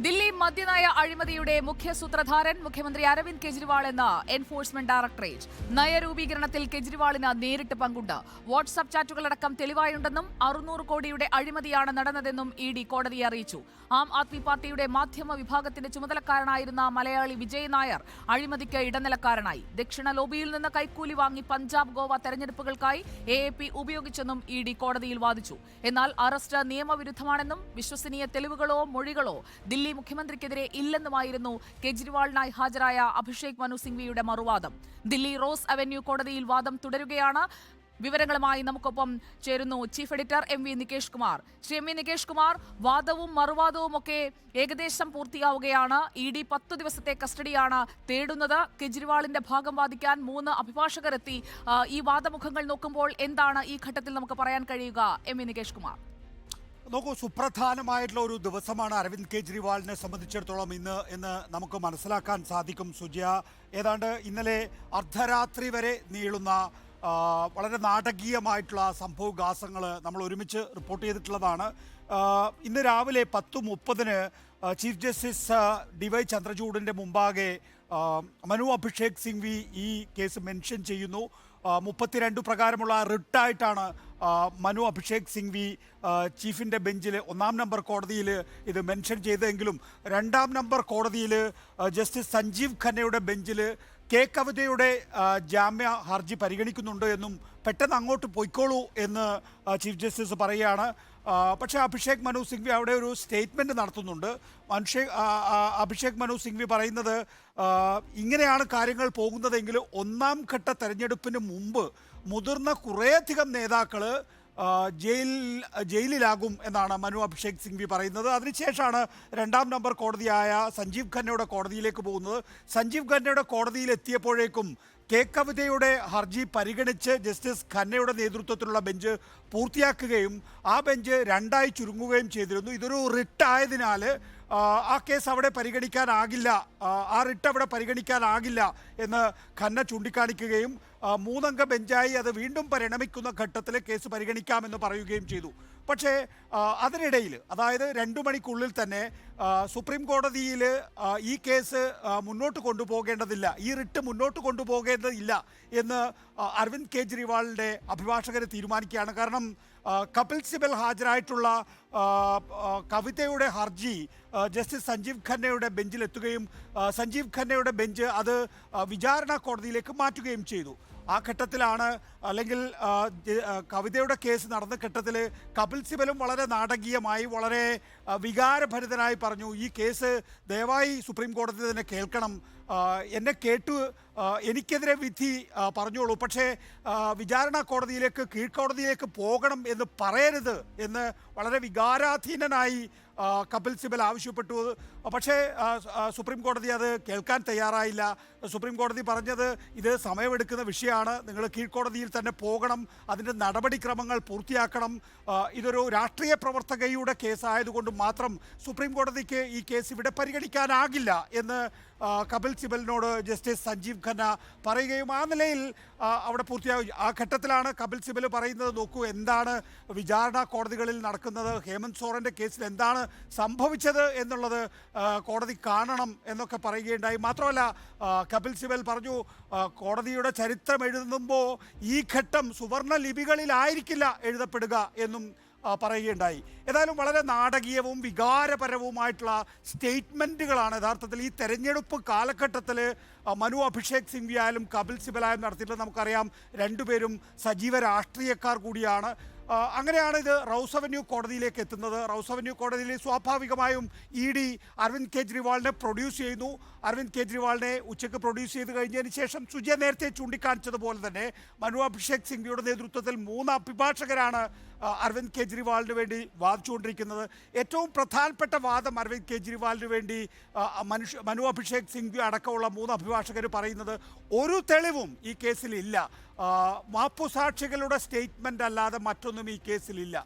ദില്ലി മദ്യനയ അഴിമതിയുടെ മുഖ്യ സൂത്രധാരൻ മുഖ്യമന്ത്രി അരവിന്ദ് കെജ്രിവാൾ എന്ന എൻഫോഴ്സ്മെന്റ് ഡയറക്ടറേറ്റ് നയരൂപീകരണത്തിൽ കെജ്രിവാളിന് നേരിട്ട് പങ്കുണ്ട്. വാട്സ്ആപ്പ് ചാറ്റുകളടക്കം തെളിവായുണ്ടെന്നും അറുന്നൂറ് കോടിയുടെ അഴിമതിയാണ് നടന്നതെന്നും ഇ ഡി കോടതിയെ അറിയിച്ചു. ആം ആദ്മി പാർട്ടിയുടെ മാധ്യമ വിഭാഗത്തിന്റെ ചുമതലക്കാരനായിരുന്ന മലയാളി വിജയ് നായർ അഴിമതിക്ക് ഇടനിലക്കാരനായി. ദക്ഷിണ ലോബിയിൽ നിന്ന് കൈക്കൂലി വാങ്ങി പഞ്ചാബ് ഗോവ തെരഞ്ഞെടുപ്പുകൾക്കായി എ എ പി ഉപയോഗിച്ചെന്നും ഇ ഡി കോടതിയിൽ വാദിച്ചു. എന്നാൽ അറസ്റ്റ് നിയമവിരുദ്ധമാണെന്നും വിശ്വസനീയ തെളിവുകളോ മൊഴികളോ ദില്ലി മുഖ്യമന്ത്രിക്കെതിരെ ഇല്ലെന്നുമായിരുന്നു കെജ്രിവാളിനായി ഹാജരായ അഭിഷേക് മനു സിംഗ്വിയുടെ മറുവാദം. ദില്ലി റോസ് അവന്യൂ കോടതിയിൽ വാദം തുടരുകയാണ്. വിവരങ്ങളുമായി നമുക്കൊപ്പം ചേരുന്നു chief editor M V Nikesh Kumar. Shri M V Nikesh Kumar വാദവും മറുവാദവും ഒക്കെ ഏകദേശം പൂർത്തിയാവുകയാണ്. ഇ ഡി പത്തു ദിവസത്തെ കസ്റ്റഡിയാണ് തേടുന്നത്. കെജ്രിവാളിന്റെ ഭാഗം വാദിക്കാൻ മൂന്ന് അഭിഭാഷകരെത്തി. ഈ വാദമുഖങ്ങൾ നോക്കുമ്പോൾ എന്താണ് ഈ ഘട്ടത്തിൽ നമുക്ക് പറയാൻ കഴിയുക? M V Nikesh Kumar. നോക്കൂ സുപ്രധാനമായിട്ടുള്ള ഒരു ദിവസമാണ് അരവിന്ദ് കെജ്രിവാളിനെ സംബന്ധിച്ചിടത്തോളം ഇന്ന് എന്ന് നമുക്ക് മനസ്സിലാക്കാൻ സാധിക്കും സുജയ. ഏതാണ്ട് ഇന്നലെ അർദ്ധരാത്രി വരെ നീളുന്ന വളരെ നാടകീയമായിട്ടുള്ള സംഭവവികാസങ്ങൾ നമ്മൾ ഒരുമിച്ച് റിപ്പോർട്ട് ചെയ്തിട്ടുള്ളതാണ്. ഇന്ന് രാവിലെ പത്ത് മുപ്പതിന് ചീഫ് ജസ്റ്റിസ് ഡി വൈ ചന്ദ്രചൂഡിന്റെ മുമ്പാകെ മനു അഭിഷേക് സിംഗ്വി ഈ കേസ് മെൻഷൻ ചെയ്യുന്നു. മുപ്പത്തിരണ്ട് പ്രകാരമുള്ള റിട്ടായിട്ടാണ് മനു അഭിഷേക് സിംഗ് വി ചീഫിന്റെ ബെഞ്ചിൽ ഒന്നാം നമ്പർ കോടതിയിൽ ഇത് മെൻഷൻ ചെയ്തെങ്കിലും രണ്ടാം നമ്പർ കോടതിയിൽ ജസ്റ്റിസ് സഞ്ജീവ് ഖന്നയുടെ ബെഞ്ചിൽ കെ കവിതയുടെ ജാമ്യ ഹർജി പരിഗണിക്കുന്നുണ്ട് എന്നും പെട്ടെന്ന് അങ്ങോട്ട് പോയിക്കോളൂ എന്ന് ചീഫ് ജസ്റ്റിസ് പറയുകയാണ്. പക്ഷേ അഭിഷേക് മനു സിംഗ്വി അവിടെ ഒരു സ്റ്റേറ്റ്മെന്റ് നടത്തുന്നുണ്ട്. ആ, അഭിഷേക് മനു സിംഗ്വി പറയുന്നത് ഇങ്ങനെയാണ് കാര്യങ്ങൾ പോകുന്നതെങ്കിൽ ഒന്നാം ഘട്ട തെരഞ്ഞെടുപ്പിന് മുമ്പ് മുതിർന്ന കുറേയധികം നേതാക്കൾ ജയിൽ ജയിലിലാകും എന്നാണ് മനു അഭിഷേക് സിംഗ്വി പറയുന്നത്. അതിനുശേഷമാണ് രണ്ടാം നമ്പർ കോടതിയായ സഞ്ജീവ് ഖന്നയുടെ കോടതിയിലേക്ക് പോകുന്നത്. സഞ്ജീവ് ഖന്നയുടെ കോടതിയിൽ എത്തിയപ്പോഴേക്കും കെ കവിതയുടെ ഹർജി പരിഗണിച്ച് ജസ്റ്റിസ് ഖന്നയുടെ നേതൃത്വത്തിലുള്ള ബെഞ്ച് പൂർത്തിയാക്കുകയും ആ ബെഞ്ച് രണ്ടായി ചുരുങ്ങുകയും ചെയ്തിരുന്നു. ഇതൊരു റിട്ട് ആയതിനാൽ ആ, കേസ് അവിടെ പരിഗണിക്കാനാകില്ല. ആ, റിട്ട് അവിടെ പരിഗണിക്കാനാകില്ല എന്ന് ഖന്ന ചൂണ്ടിക്കാണിക്കുകയും മൂന്നംഗ ബെഞ്ചായി അത് വീണ്ടും പരിണമിക്കുന്ന ഘട്ടത്തിൽ കേസ് പരിഗണിക്കാമെന്ന് പറയുകയും ചെയ്തു. പക്ഷേ അതിനിടയിൽ അതായത് രണ്ടു മണിക്കുള്ളിൽ തന്നെ സുപ്രീം കോടതിയിൽ ഈ കേസ് മുന്നോട്ട് കൊണ്ടുപോകേണ്ടതില്ല ഈ റിട്ട് മുന്നോട്ട് കൊണ്ടുപോകേണ്ടതില്ല എന്ന് അരവിന്ദ് കെജ്രിവാളിന്റെ അഭിഭാഷകർ തീരുമാനിക്കുകയാണ്. കാരണം കപിൽ സിബൽ ഹാജരായിട്ടുള്ള കവിതയുടെ ഹർജി ജസ്റ്റിസ് സഞ്ജീവ് ഖന്നയുടെ ബെഞ്ചിലെത്തുകയും സഞ്ജീവ് ഖന്നയുടെ ബെഞ്ച് അത് വിചാരണ കോടതിയിലേക്ക് മാറ്റുകയും ചെയ്തു. ആ ഘട്ടത്തിലാണ് അല്ലെങ്കിൽ കവിതയുടെ കേസ് നടന്ന ഘട്ടത്തിൽ കപിൽ സിബലും വളരെ നാടകീയമായി വളരെ വികാരഭരിതനായി പറഞ്ഞു ഈ കേസ് ദയവായി സുപ്രീം കോടതി തന്നെ കേൾക്കണം. എന്നെ കേട്ടു എനിക്കെതിരെ വിധി പറഞ്ഞോളൂ. പക്ഷേ വിചാരണ കോടതിയിലേക്ക് കീഴ്ക്കോടതിയിലേക്ക് പോകണം എന്ന് പറയരുത് എന്ന് വളരെ വികാരാധീനനായി കപിൽ സിബൽ ആവശ്യപ്പെട്ടു. പക്ഷേ സുപ്രീം കോടതി അത് കേൾക്കാൻ തയ്യാറായില്ല. സുപ്രീം കോടതി പറഞ്ഞത് ഇത് സമയമെടുക്കുന്ന വിഷയമാണ്. നിങ്ങൾ കീഴ്ക്കോടതിയിൽ തന്നെ പോകണം. അതിന്റെ നടപടിക്രമങ്ങൾ പൂർത്തിയാക്കണം. ഇതൊരു രാഷ്ട്രീയ പ്രവർത്തകയുടെ കേസായതുകൊണ്ട് മാത്രം സുപ്രീം കോടതിക്ക് ഈ കേസ് ഇവിടെ പരിഗണിക്കാനാകില്ല എന്ന് കപിൽ സിബലിനോട് ജസ്റ്റിസ് സഞ്ജീവ് ഖന്ന പറയുകയും ആ നിലയിൽ അവിടെ പൂർത്തിയാകും ആ ഘട്ടത്തിലാണ് കപിൽ സിബൽ പറയുന്നത് നോക്കൂ എന്താണ് വിചാരണ കോടതികളിൽ നടക്കുന്നത്? ഹേമന്ത് സോറന്റെ കേസിൽ എന്താണ് സംഭവിച്ചത് എന്നുള്ളത് കോടതി കാണണം എന്നൊക്കെ പറയുകയുണ്ടായി. മാത്രമല്ല കപിൽ സിബൽ പറഞ്ഞു കോടതിയുടെ ചരിത്രം എഴുതുമ്പോൾ ഈ ഘട്ടം സുവർണ ലിപികളിലായിരിക്കില്ല എഴുതപ്പെടുക എന്നും പറയുകയുണ്ടായി. ഏതായാലും വളരെ നാടകീയവും വികാരപരവുമായിട്ടുള്ള സ്റ്റേറ്റ്മെന്റുകളാണ് യഥാർത്ഥത്തിൽ ഈ തെരഞ്ഞെടുപ്പ് കാലഘട്ടത്തിൽ മനു അഭിഷേക് സിംഗ്വി ആയാലും കപിൽ സിബലായും നടത്തിയിട്ടുള്ളത് നമുക്കറിയാം. രണ്ടുപേരും സജീവ രാഷ്ട്രീയക്കാർ കൂടിയാണ്. അങ്ങനെയാണ് ഇത് റൗസ് അവന്യൂ കോടതിയിലേക്ക് എത്തുന്നത്. റൗസ് അവന്യൂ കോടതിയിൽ സ്വാഭാവികമായും ഇ ഡി അരവിന്ദ് കെജ്രിവാളിനെ പ്രൊഡ്യൂസ് ചെയ്യുന്നു. അരവിന്ദ് കെജ്രിവാളിനെ ഉച്ചയ്ക്ക് പ്രൊഡ്യൂസ് ചെയ്ത് കഴിഞ്ഞതിന് ശേഷം സുജയ നേരത്തെ ചൂണ്ടിക്കാണിച്ചതുപോലെ തന്നെ മനു അഭിഷേക് സിംഗ്വിയുടെ നേതൃത്വത്തിൽ മൂന്ന് അഭിഭാഷകരാണ് അരവിന്ദ് കെജ്രിവാളിന് വേണ്ടി വാദിച്ചുകൊണ്ടിരിക്കുന്നത്. ഏറ്റവും പ്രധാനപ്പെട്ട വാദം അരവിന്ദ് കെജ്രിവാളിന് വേണ്ടി മനുഷ്യ മനു അഭിഷേക് സിംഗ്വി അടക്കമുള്ള മൂന്ന് അഭിഭാഷകർ പറയുന്നത് ഒരു തെളിവും ഈ കേസിലില്ല. മാപ്പുസാക്ഷികളുടെ സ്റ്റേറ്റ്മെന്റ് അല്ലാതെ മറ്റൊന്നും ഈ കേസിലില്ല.